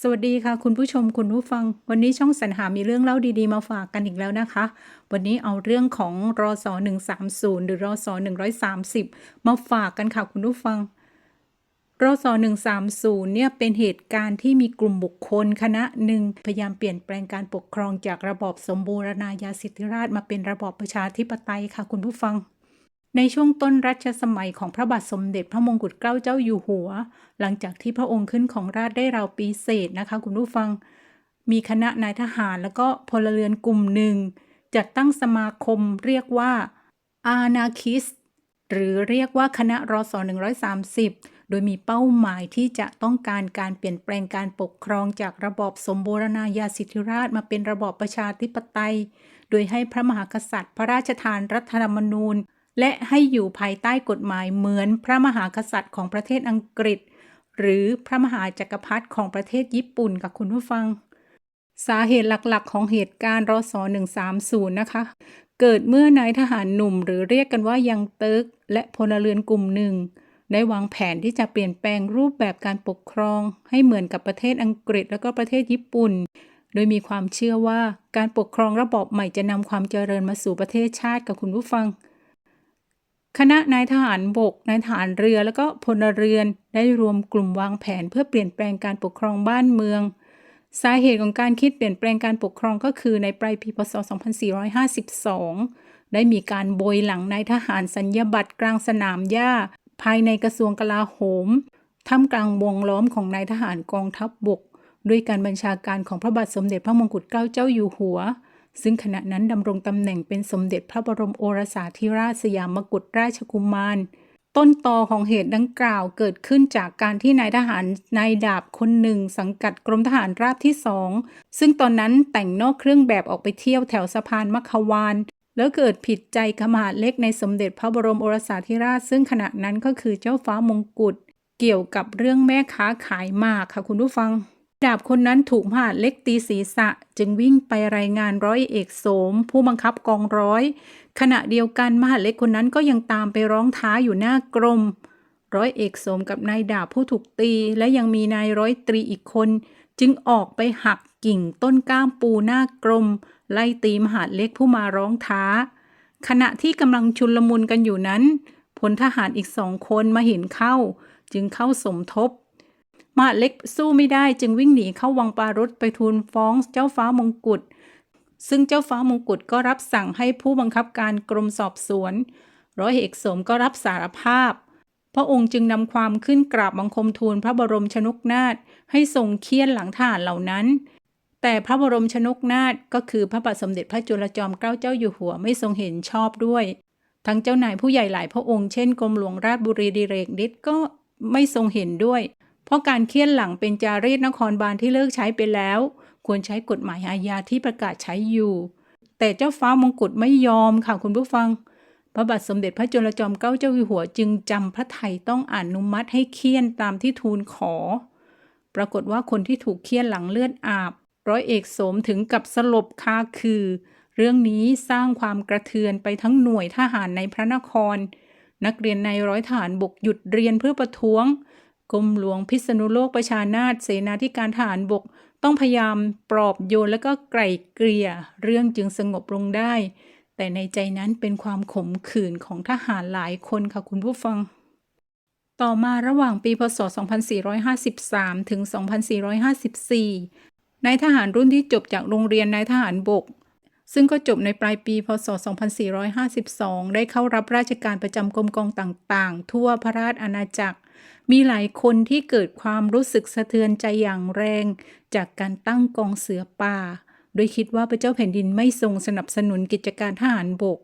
สวัสดีค่ะ คุณผู้ชมคุณผู้ฟัง วันนี้ช่องสรรหามีเรื่องเล่าดีๆ มาฝากกันอีกแล้วนะคะ วันนี้เอาเรื่องของรอสอ130 หรือรอสอ130 มาฝากกันค่ะ คุณผู้ฟังรอสอ130 เนี่ยเป็นเหตุการณ์ที่มีกลุ่มบุคคลคณะหนึ่งพยายามเปลี่ยนแปลงการปกครองจากระบอบสมบูรณาญาสิทธิราชมาเป็นระบอบประชาธิปไตยค่ะ คุณผู้ฟัง ในช่วงต้นรัชสมัยของพระบาทสมเด็จพระมงกุฎเกล้าเจ้าอยู่หัว หลังจากที่พระองค์ขึ้นของราชได้ราวปีเศษนะคะคุณผู้ฟัง มีคณะนายทหารแล้วก็พลเรือนกลุ่มหนึ่ง จัดตั้งสมาคมเรียกว่าอาณาคิสหรือเรียกว่าคณะรอส130 โดยมีเป้าหมายที่จะต้องการการเปลี่ยนแปลงการปกครองจากระบอบสมบูรณาญาสิทธิราชมาเป็นระบอบประชาธิปไตย โดยให้พระมหากษัตริย์ พระราชทานรัฐธรรมนูญ และให้อยู่ภายใต้กฎหมายเหมือนพระมหากษัตริย์ของประเทศอังกฤษ หรือพระมหาจักรพรรดิของประเทศญี่ปุ่นกับคุณผู้ฟัง สาเหตุหลักๆ ของเหตุการณ์รศ130 นะคะ เกิดเมื่อนายทหารหนุ่ม หรือเรียกกันว่ายังเติกและพลเรือนกลุ่มหนึ่งได้วางแผนที่จะเปลี่ยนแปลงรูปแบบการปกครอง ให้เหมือนกับประเทศอังกฤษและก็ประเทศญี่ปุ่น โดยมีความเชื่อว่าการปกครองระบอบใหม่จะนำความเจริญมาสู่ประเทศชาติกับคุณผู้ฟัง คณะนายทหารบก นายทหารเรือ แล้วก็พลเรือนได้รวมกลุ่มวางแผนเพื่อเปลี่ยนแปลงการปกครองบ้านเมือง สาเหตุของการคิดเปลี่ยนแปลงการปกครองก็คือในปลายปีพศ 2452 ได้มีการโบยหลังนายทหารสัญญาบัตรกลางสนามหญ้า ภายในกระทรวงกลาโหมท่ามกลางวงล้อมของนายทหารกองทัพบบก ด้วยการบัญชาการของพระบาทสมเด็จพระมงกุฎเกล้าเจ้าอยู่หัว ซึ่งขณะนั้นดำรงตำแหน่งเป็นสมเด็จพระบรมโอรสาธิราชสยามกุฎราชกุมาร ต้นตอของเหตุดังกล่าวเกิดขึ้นจากการที่นายทหารนายดาบคนหนึ่ง สังกัดกรมทหารราบที่สอง ซึ่งตอนนั้นแต่งนอกเครื่องแบบออกไปเที่ยวแถวสะพานมัควานแล้วเกิดผิดใจขมาดเล็กในสมเด็จพระบรมโอรสาธิราช ซึ่งขณะนั้นก็คือเจ้าฟ้ามงกุฎเกี่ยวกับเรื่องแม่ค้าขายหมากค่ะคุณผู้ฟัง ดาบคนนั้นถูกมหาดเล็กตีศีรษะ จึงวิ่งไปรายงานร้อยเอกโสม ผู้บังคับกองร้อย ขณะเดียวกันมหาดเล็กคนนั้นก็ยังตามไปร้องท้าอยู่หน้ากรม ร้อยเอกโสมกับนายดาบผู้ถูกตีและยังมีนายร้อยตรีอีกคน จึงออกไปหักกิ่งต้นก้ามปูหน้ากรม ไล่ตีมหาดเล็กผู้มาร้องท้า ขณะที่กำลังชุนลมุนกันอยู่นั้นพลทหารอีกสองคนมาเห็นเข้า จึงเข้าสมทบ มหาเล็กสู้ไม่ได้จึงวิ่งหนีเข้าวังปารถไปทูลฟ้องเจ้าฟ้ามงกุฎซึ่งเจ้าฟ้ามงกุฎก็รับสั่งให้ผู้บังคับการกรมสอบสวน ร้อยเอกสมก็รับสารภาพ พระองค์จึงนำความขึ้นกราบบังคมทูลพระบรมชนกนาถให้ทรงเคียนหลังทหารเหล่านั้น แต่พระบรมชนกนาถก็คือพระบาทสมเด็จพระจุลจอมเกล้าเจ้าอยู่หัวไม่ทรงเห็นชอบด้วย ทั้งเจ้านายผู้ใหญ่หลายพระองค์เช่นกรมหลวงราชบุรีดิเรกฤทธิ์ก็ไม่ทรงเห็นด้วย เพราะการเคี่ยนหลังเป็นจารีตนครบาลที่เลิกใช้ไปแล้ว ควรใช้กฎหมายอาญาที่ประกาศใช้อยู่ แต่เจ้าฟ้ามงกุฎไม่ยอมค่ะคุณผู้ฟัง พระบาทสมเด็จพระจุลจอมเกล้าเจ้าอยู่หัวจึงจำพระไทยต้องอนุมัติให้เคี่ยนตามที่ทูลขอ ปรากฏว่าคนที่ถูกเคี่ยนหลังเลือดอาบ ร้อยเอกสมถึงกับสลบคาคือ เรื่องนี้สร้างความกระเทือนไปทั้งหน่วยทหารในพระนคร นักเรียนในร้อยทหารบกหยุดเรียนเพื่อประท้วง กรมหลวงพิษณุโลกประชานาถเสนาธิการทหารบก ต้องพยายามปลอบโยนและก็ไกล่เกลี่ย เรื่องจึงสงบลงได้ แต่ในใจนั้นเป็นความขมขื่นของทหารหลายคนค่ะคุณผู้ฟัง ต่อมาระหว่างปีพศ 2453 ถึง 2454 นายทหารรุ่นที่จบจากโรงเรียนนายทหารบกซึ่งก็จบในปลายปี พศ 2452 ได้เข้ารับราชการประจำกรมกองต่างๆ ทั่วพระราชอาณาจักร มีหลายคนที่เกิดความรู้สึกสะเทือนใจอย่างแรง จากการตั้งกองเสือป่า โดยคิดว่าพระเจ้าแผ่นดินไม่ทรงสนับสนุนกิจการทหารบก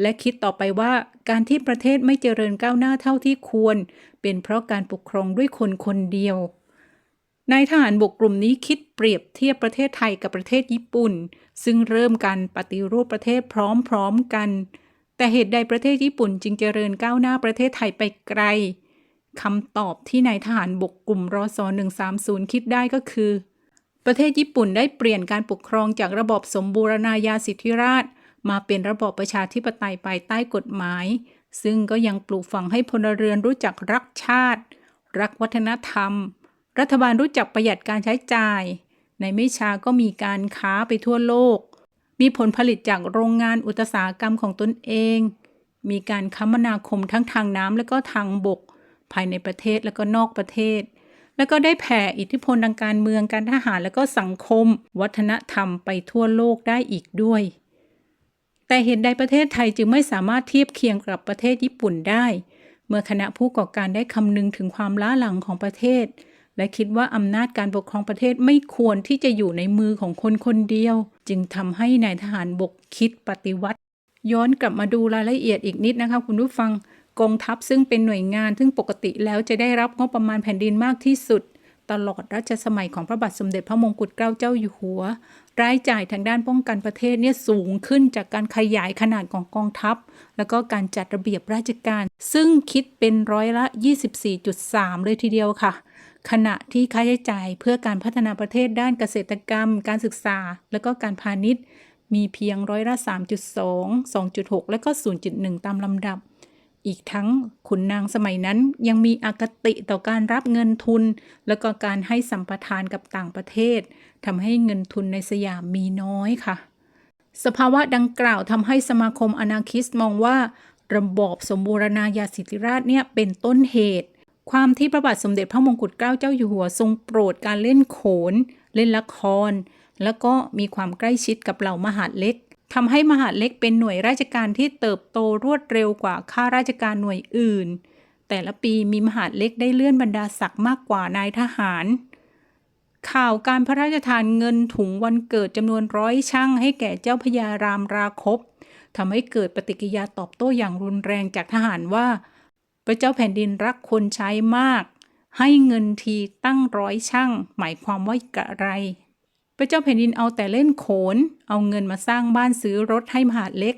และคิดต่อไปว่าการที่ประเทศไม่เจริญก้าวหน้าเท่าที่ควร เป็นเพราะการปกครองด้วยคนคนเดียวนายทหารบกกลุ่มนี้คิดเปรียบเทียบประเทศไทยกับประเทศญี่ปุ่น ซึ่งเริ่มการปฏิรูปประเทศพร้อมๆกัน แต่เหตุใดประเทศญี่ปุ่นจึงเจริญก้าวหน้าประเทศไทยไปไกล คำตอบที่นายทหารบกกลุ่มรศ130 คิดได้ก็คือ ประเทศญี่ปุ่นได้เปลี่ยนการปกครองจากระบอบสมบูรณาญาสิทธิราช มาเป็นระบอบประชาธิปไตยภายใต้กฎหมาย ซึ่งก็ยังปลูกฝังให้พลเรือนรู้จักรักชาติ รักวัฒนธรรม รัฐบาลรู้จักประหยัดการใช้จ่าย ในไม่ช้าก็มีการค้าไปทั่วโลก มีผลผลิตจากโรงงานอุตสาหกรรมของตนเอง มีการคมนาคมทั้งทางน้ำและก็ทางบก ภายในประเทศและก็นอกประเทศ แล้วก็ได้แผ่อิทธิพลทางการเมืองการทหารและก็สังคม วัฒนธรรมไปทั่วโลกได้อีกด้วย แต่เหตุใดประเทศไทยจึงไม่สามารถเทียบเคียงกับประเทศญี่ปุ่นได้ เมื่อคณะผู้ก่อการได้คำนึงถึงความล้าหลังของประเทศ และคิดว่าอำนาจการปกครองประเทศไม่ควรที่จะอยู่ในมือของคนคนเดียว จึงทำให้นายทหารบกคิดปฏิวัติย้อนกลับมาดูรายละเอียดอีกนิดนะคะคุณผู้ฟัง กองทัพซึ่งเป็นหน่วยงานซึ่งปกติแล้วจะได้รับงบประมาณแผ่นดินมากที่สุด ตลอดรัชสมัยของพระบาทสมเด็จพระมงกุฎเกล้าเจ้าอยู่หัว รายจ่ายทางด้านป้องกันประเทศเนี่ยสูงขึ้นจากการขยายขนาดของกองทัพ แล้วก็การจัดระเบียบราชการ ซึ่งคิดเป็นร้อยละ 24.3 เลยทีเดียวค่ะขณะที่ค่าใช้จ่ายเพื่อการพัฒนาประเทศด้านเกษตรกรรม การศึกษา และก็การพาณิชย์ มีเพียงร้อยละ 3.2 2.6 และก็ 0.1 ตามลำดับ อีกทั้งขุนนางสมัยนั้นยังมีอคติต่อการรับเงินทุน แล้วก็การให้สัมปทานกับต่างประเทศทำให้เงินทุนในสยามมีน้อยค่ะ สภาวะดังกล่าวทำให้สมาคมอนาคิสมองว่า ระบอบสมบูรณาญาสิทธิราชเนี่ยเป็นต้นเหตุ ความที่พระบาทสมเด็จพระมงกุฎเกล้าเจ้าอยู่หัวทรงโปรดการเล่นโขน เล่นละคร แล้วก็มีความใกล้ชิดกับเหล่ามหาดเล็ก ทำให้มหาดเล็กเป็นหน่วยราชการที่เติบโตรวดเร็วกว่าข้าราชการหน่วยอื่น แต่ละปีมีมหาดเล็กได้เลื่อนบรรดาศักดิ์มากกว่านายทหาร ข่าวการพระราชทานเงินถุงวันเกิดจำนวนร้อยช่างให้แก่เจ้าพญารามราคบทำให้เกิดปฏิกิริยาตอบโต้อย่างรุนแรงจากทหารว่า พระเจ้าแผ่นดินรักคนใช้มาก ให้เงินทีตั้งร้อยช่าง หมายความว่ากะไร พระเจ้าแผ่นดินเอาแต่เล่นโขน เอาเงินมาสร้างบ้านซื้อรถให้มหาดเล็ก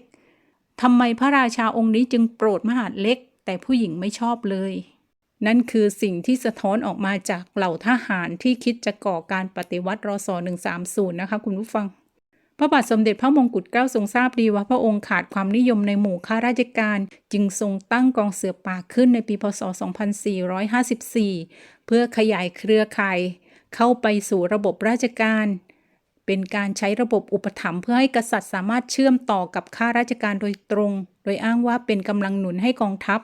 ทำไมพระราชาองค์นี้จึงโปรดมหาดเล็ก แต่ผู้หญิงไม่ชอบเลย นั่นคือสิ่งที่สะท้อนออกมาจากเหล่าทหารที่คิดจะก่อการปฏิวัติรศ130 นะคะคุณผู้ฟัง พระบาทสมเด็จพระมงกุฎเกล้าทรงทราบดีว่าพระองค์ขาดความนิยมในหมู่ข้าราชการ จึงทรงตั้งกองเสือป่าขึ้นในปีพศ 2454 เพื่อขยายเครือข่ายเข้าไปสู่ระบบราชการ เป็นการใช้ระบบอุปถัมภ์เพื่อให้กษัตริย์สามารถเชื่อมต่อกับข้าราชการโดยตรง โดยอ้างว่าเป็นกำลังหนุนให้กองทัพ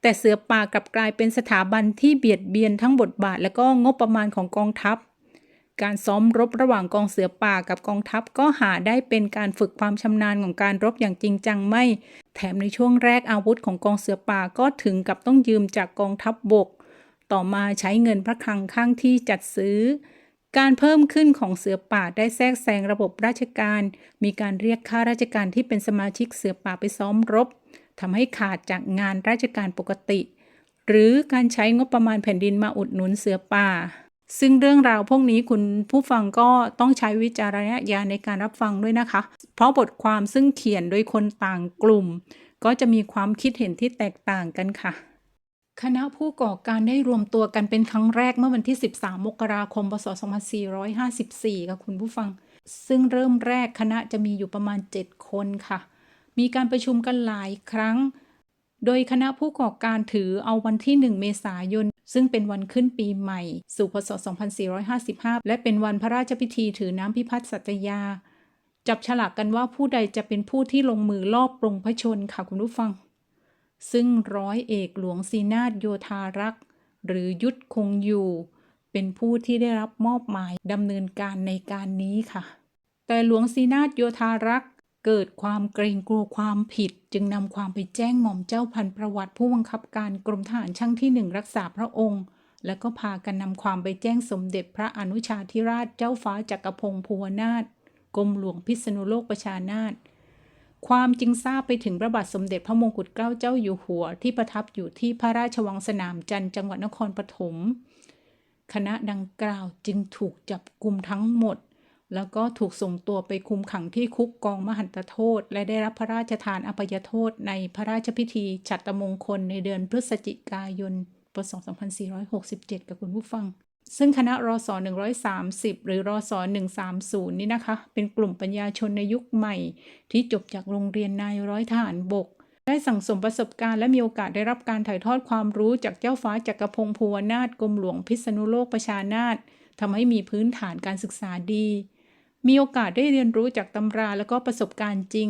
แต่เสือป่ากลับกลายเป็นสถาบันที่เบียดเบียนทั้งบทบาทและก็งบประมาณของกองทัพ การซ้อมรบระหว่างกองเสือป่ากับกองทัพก็หาได้เป็นการฝึกความชำนาญของการรบอย่างจริงจังไม่ แถมในช่วงแรกอาวุธของกองเสือป่าก็ถึงกับต้องยืมจากกองทัพบบก ต่อมาใช้เงินพระคลังข้างที่จัดซื้อ การเพิ่มขึ้นของเสือป่าได้แทรกแซงระบบราชการ มีการเรียกข้าราชการที่เป็นสมาชิกเสือป่าไปซ้อมรบทำให้ขาดจากงานราชการปกติ หรือการใช้งบประมาณแผ่นดินมาอุดหนุนเสือป่า ซึ่งเรื่องราวพวกนี้คุณผู้ฟังก็ต้องใช้วิจารณญาณในการรับฟังด้วยนะคะ เพราะบทความซึ่งเขียนโดยคนต่างกลุ่ม ก็จะมีความคิดเห็นที่แตกต่างกันค่ะ คณะผู้ก่อการได้รวมตัวกันเป็นครั้งแรกเมื่อวันที่ 13 มกราคม พศ 2454 ค่ะคุณผู้ฟัง ซึ่งเริ่มแรกคณะจะมีอยู่ประมาณ 7 คนค่ะ มีการประชุมกันหลายครั้ง โดยคณะผู้ก่อการถือเอาวันที่ 1 เมษายน ซึ่งเป็นวันขึ้นปีใหม่ สู่พศ 2455 และเป็นวันพระราชพิธีถือน้ำพิพัฒน์สัตยา จับฉลากกันว่าผู้ใดจะเป็นผู้ที่ลงมือลอบปรงพระชนค่ะคุณผู้ฟัง ซึ่งร้อยเอกหลวงศีนาถโยธารักษ์ หรือยุทธคงอยู่ เป็นผู้ที่ได้รับมอบหมายดำเนินการในการนี้ค่ะ แต่หลวงศีนาถโยธารักษ์เกิดความเกรงกลัวความผิด จึงนำความไปแจ้งหม่อมเจ้าพันประวัติผู้บังคับการกรมทหารช่างที่หนึ่งรักษาพระองค์ และก็พากันนำความไปแจ้งสมเด็จพระอนุชาธิราชเจ้าฟ้าจักรพงศ์ภูวนาถกรมหลวงพิษณุโลกประชานาถ ความจึงทราบไปถึงพระบาทสมเด็จพระมงกุฎเกล้าเจ้าอยู่หัว ที่ประทับอยู่ที่พระราชวังสนามจันทร์จังหวัดนครปฐมคณะดังกล่าวจึงถูกจับกลุ่มทั้งหมด แล้วก็ถูกส่งตัวไปคุมขังที่คุกกองมหันตโทษ และได้รับพระราชทานอภัยโทษในพระราชพิธีฉัตรมงคลในเดือนพฤศจิกายนพศ2467 กับคุณผู้ฟัง ซึ่งคณะรศ130 หรือรศ130 นี่นะคะ เป็นกลุ่มปัญญาชนในยุคใหม่ ที่จบจากโรงเรียนนายร้อยทหารบก ได้สั่งสมประสบการณ์และมีโอกาสได้รับการถ่ายทอดความรู้จากเจ้าฟ้าจักรพงศ์ภูวนาถกรมหลวงพิษณุโลกประชานาถทำให้มีพื้นฐานการศึกษาดี มีโอกาสได้เรียนรู้จากตำราและก็ประสบการณ์จริง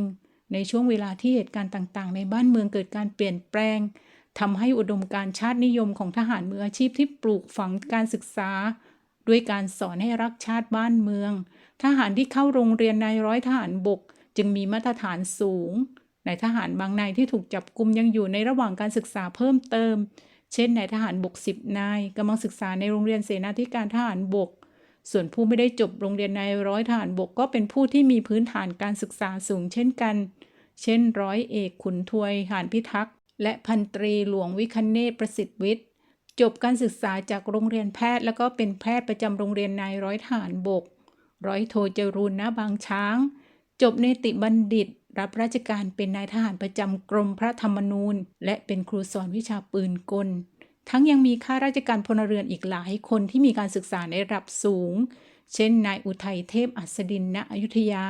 ในช่วงเวลาที่เหตุการณ์ต่างๆ ในบ้านเมืองเกิดการเปลี่ยนแปลง ทำให้อุดมการชาตินิยมของทหารมืออาชีพที่ปลูกฝังการศึกษา ด้วยการสอนให้รักชาติบ้านเมือง ทหารที่เข้าโรงเรียนนายร้อยทหารบก จึงมีมาตรฐานสูงนายทหารบางนายที่ถูกจับกลุมยังอยู่ในระหว่างการศึกษาเพิ่มเติม เช่นนายทหารบกสิบนายกำลังศึกษาในโรงเรียนเสนาธิการทหารบก ส่วนผู้ไม่ได้จบโรงเรียนนายร้อยทหารบกก็เป็นผู้ที่มีพื้นฐานการศึกษาสูงเช่นกัน เช่นร้อยเอกขุนทวยหานพิทักษ์ และพันตรีหลวงวิคเนศประสิทธิ์วิทย์ จบการศึกษาจากโรงเรียนแพทย์ แล้วก็เป็นแพทย์ประจำโรงเรียนนายร้อยทหารบก ร้อยโทจรูนณบางช้าง จบเนติบัณฑิต รับราชการเป็นนายทหารประจำกรมพระธรรมนูญ และเป็นครูสอนวิชาปืนกล ทั้งยังมีข้าราชการพลเรือนอีกหลายคนที่มีการศึกษาในระดับสูง เช่น นายอุทัยเทพอัศดินณอยุธยา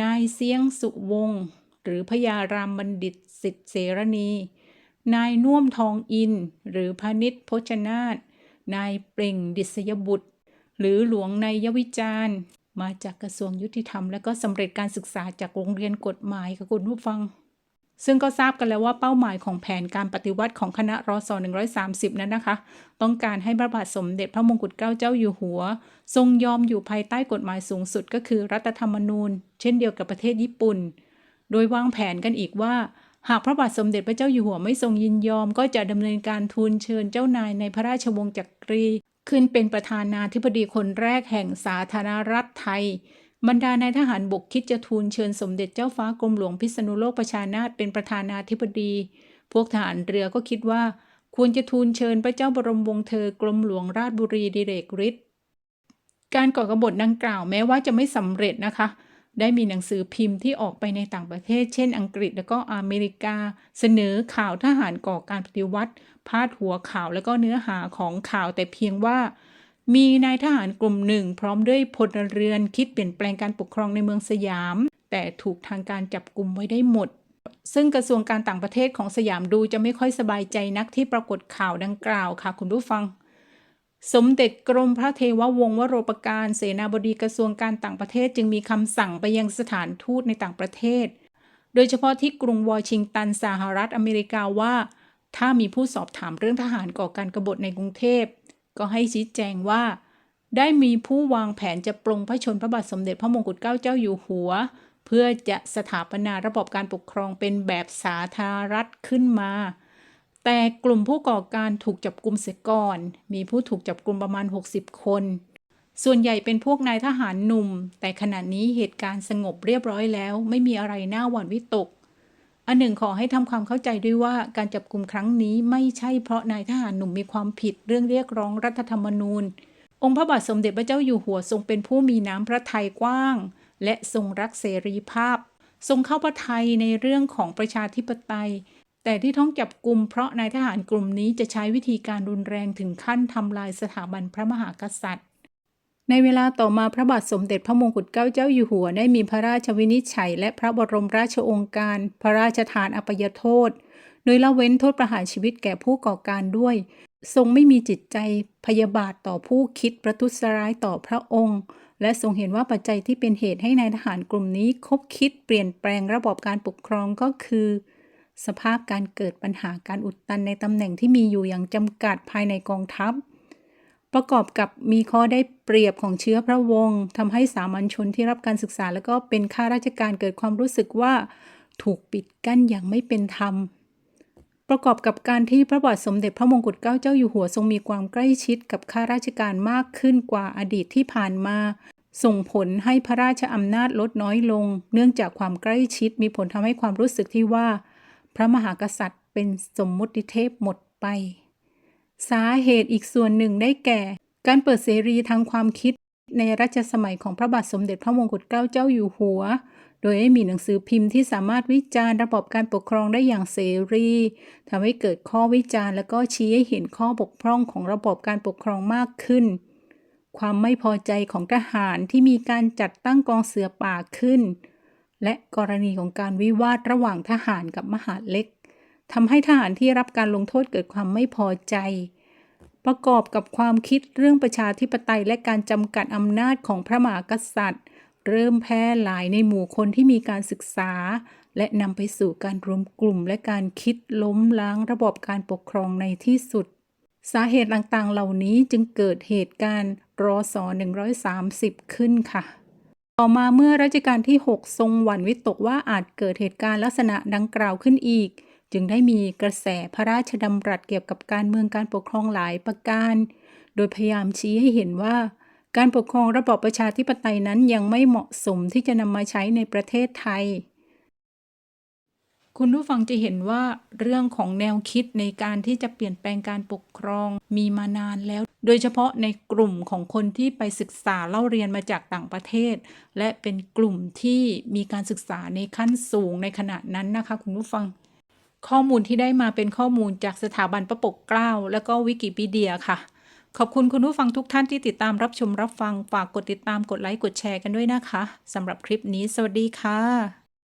นายเสียงสุวงศ์ หรือพญารามบัณฑิตสิทธิเสรณี นายน่วมทองอิน หรือพานิชพจนาถนายเปล่งดิษยบุตร หรือหลวงนายวิจารณ์ มาจากกระทรวงยุติธรรม และก็สำเร็จการศึกษาจากโรงเรียนกฎหมายค่ะคุณผู้ฟัง ซึ่งก็ทราบกันแล้วว่าเป้าหมายของแผนการปฏิวัติของคณะรอสอ130 นั้นนะคะ ต้องการให้พระบาทสมเด็จพระมงกุฎเกล้าเจ้าอยู่หัว ทรงยอมอยู่ภายใต้กฎหมายสูงสุดก็คือรัฐธรรมนูญ เช่นเดียวกับประเทศญี่ปุ่น โดยวางแผนกันอีกว่า หากพระบาทสมเด็จพระเจ้าอยู่หัวไม่ทรงยินยอม ก็จะดำเนินการทูลเชิญเจ้านายในพระราชวงศ์จักรี ขึ้นเป็นประธานาธิบดีคนแรกแห่งสาธารณรัฐไทย บรรดานายทหารบกคิดจะทูลเชิญสมเด็จเจ้าฟ้ากรมหลวงพิษณุโลกประชานาถเป็นประธานาธิบดี พวกทหารเรือก็คิดว่าควรจะทูลเชิญพระเจ้าบรมวงศ์เธอกรมหลวงราชบุรีดิเรกฤทธิ์การก่อกบฏดังกล่าวแม้ว่าจะไม่สำเร็จนะคะ ได้มีหนังสือพิมพ์ที่ออกไปในต่างประเทศ เช่น อังกฤษและก็อเมริกา เสนอข่าวทหารก่อการปฏิวัติ พาดหัวข่าวและก็เนื้อหาของข่าวแต่เพียงว่า มีนายทหารกลุ่มหนึ่ง พร้อมด้วยพลเรือนคิดเปลี่ยนแปลงการปกครองในเมืองสยาม แต่ถูกทางการจับกลุ่มไว้ได้หมด ซึ่งกระทรวงการต่างประเทศของสยามดูจะไม่ค่อยสบายใจนักที่ปรากฏข่าวดังกล่าวค่ะคุณผู้ฟัง สมเด็จกรมพระเทววงศ์วโรปการเสนาบดีกระทรวงการต่างประเทศจึงมีคำสั่งไปยังสถานทูตในต่างประเทศ โดยเฉพาะที่กรุงวอชิงตันสหรัฐอเมริกาว่า ถ้ามีผู้สอบถามเรื่องทหารก่อการกบฏในกรุงเทพ ก็ให้ชี้แจงว่า ได้มีผู้วางแผนจะปลงพระชนพระบาทสมเด็จพระมงกุฎเกล้าเจ้าอยู่หัว เพื่อจะสถาปนาระบบการปกครองเป็นแบบสาธารณรัฐขึ้นมา แต่กลุ่มผู้ก่อการถูกจับกลุ่มเสียก่อน มีผู้ถูกจับกลุ่มประมาณ 60 คน ส่วนใหญ่เป็นพวกนายทหารหนุ่ม แต่ขณะนี้เหตุการณ์สงบเรียบร้อยแล้ว ไม่มีอะไรน่าหวั่นวิตก อันหนึ่งขอให้ทำความเข้าใจด้วยว่าการจับกลุ่มครั้งนี้ไม่ใช่เพราะนายทหารหนุ่มมีความผิดเรื่องเรียกร้องรัฐธรรมนูญ องค์พระบาทสมเด็จพระเจ้าอยู่หัวทรงเป็นผู้มีน้ำพระทัยกว้าง และทรงรักเสรีภาพ ทรงเข้าพระทัยในเรื่องของประชาธิปไตย แต่ที่ต้องจับกลุ่มเพราะนายทหารกลุ่มนี้จะใช้วิธีการรุนแรงถึงขั้นทำลายสถาบันพระมหากษัตริย์ ในเวลาต่อมาพระบาทสมเด็จพระมงกุฎเกล้าเจ้าอยู่หัวได้มีพระราชวินิจฉัย และพระบรมราชโองการ พระราชทานอภัยโทษ โดยละเว้นโทษประหารชีวิตแก่ผู้ก่อการด้วย ทรงไม่มีจิตใจพยาบาทต่อผู้คิดประทุษร้ายต่อพระองค์และทรงเห็นว่าปัจจัยที่เป็นเหตุให้นายทหารกลุ่มนี้คบคิดเปลี่ยนแปลงระบบการปกครองก็คือ สภาพการเกิดปัญหาการอุดตันในตำแหน่งที่มีอยู่อย่างจำกัดภายในกองทัพ ประกอบกับมีข้อได้เปรียบของเชื้อพระวงศ์ทำให้สามัญชนที่รับการศึกษา แล้วก็เป็นข้าราชการเกิดความรู้สึกว่าถูกปิดกั้นอย่างไม่เป็นธรรม ประกอบกับการที่พระบาทสมเด็จพระมงกุฎเกล้าเจ้าอยู่หัวทรงมีความใกล้ชิดกับข้าราชการมากขึ้นกว่าอดีตที่ผ่านมาส่งผลให้พระราชอำนาจลดน้อยลง เนื่องจากความใกล้ชิดมีผลทำให้ความรู้สึกที่ว่า พระมหากษัตริย์เป็นสมมุติเทพหมดไป สาเหตุอีกส่วนหนึ่งได้แก่ การเปิดเสรีทางความคิดในรัชสมัยของพระบาทสมเด็จพระมงกุฎเกล้าเจ้าอยู่หัว โดยให้มีหนังสือพิมพ์ที่สามารถวิจารณ์ระบบการปกครองได้อย่างเสรีทำให้เกิดข้อวิจารณ์และก็ชี้ให้เห็นข้อบกพร่องของระบบการปกครองมากขึ้น ความไม่พอใจของทหารที่มีการจัดตั้งกองเสือป่าขึ้น และกรณีของการวิวาทระหว่างทหารกับมหาดเล็กทำให้ทหารที่รับการลงโทษเกิดความไม่พอใจ ประกอบกับความคิดเรื่องประชาธิปไตยและการจำกัดอำนาจของพระมหากษัตริย์ เริ่มแพร่หลายในหมู่คนที่มีการศึกษา และนำไปสู่การรวมกลุ่ม และการคิดล้มล้างระบบการปกครองในที่สุด สาเหตุต่างๆ เหล่านี้จึงเกิดเหตุการณ์รอสอ130 ขึ้นค่ะ ต่อมาเมื่อรัชกาลที่ 6 ทรงหวั่นวิตกว่าอาจเกิดเหตุการณ์ลักษณะดังกล่าวขึ้นอีก จึงได้มีกระแสพระราชดำรัสเกี่ยวกับการเมืองการปกครองหลายประการ โดยพยายามชี้ให้เห็นว่า การปกครองระบอบประชาธิปไตยนั้นยังไม่เหมาะสมที่จะนำมาใช้ในประเทศไทยคุณผู้ฟังจะเห็นว่าเรื่องของแนวคิดในการที่จะเปลี่ยนแปลงการปกครองมีมานานแล้ว โดยเฉพาะในกลุ่มของคนที่ไปศึกษาเล่าเรียนมาจากต่างประเทศ และเป็นกลุ่มที่มีการศึกษาในขั้นสูงในขณะนั้นนะคะคุณผู้ฟัง ข้อมูลที่ได้มาเป็นข้อมูลจากสถาบันประปกเกล้า และก็วิกิพีเดียค่ะ ขอบคุณคุณผู้ฟังทุกท่านที่ติดตามรับชมรับฟังฝากกดติดตามกดไลค์กดแชร์กันด้วยนะคะสำหรับคลิปนี้ สวัสดีค่ะ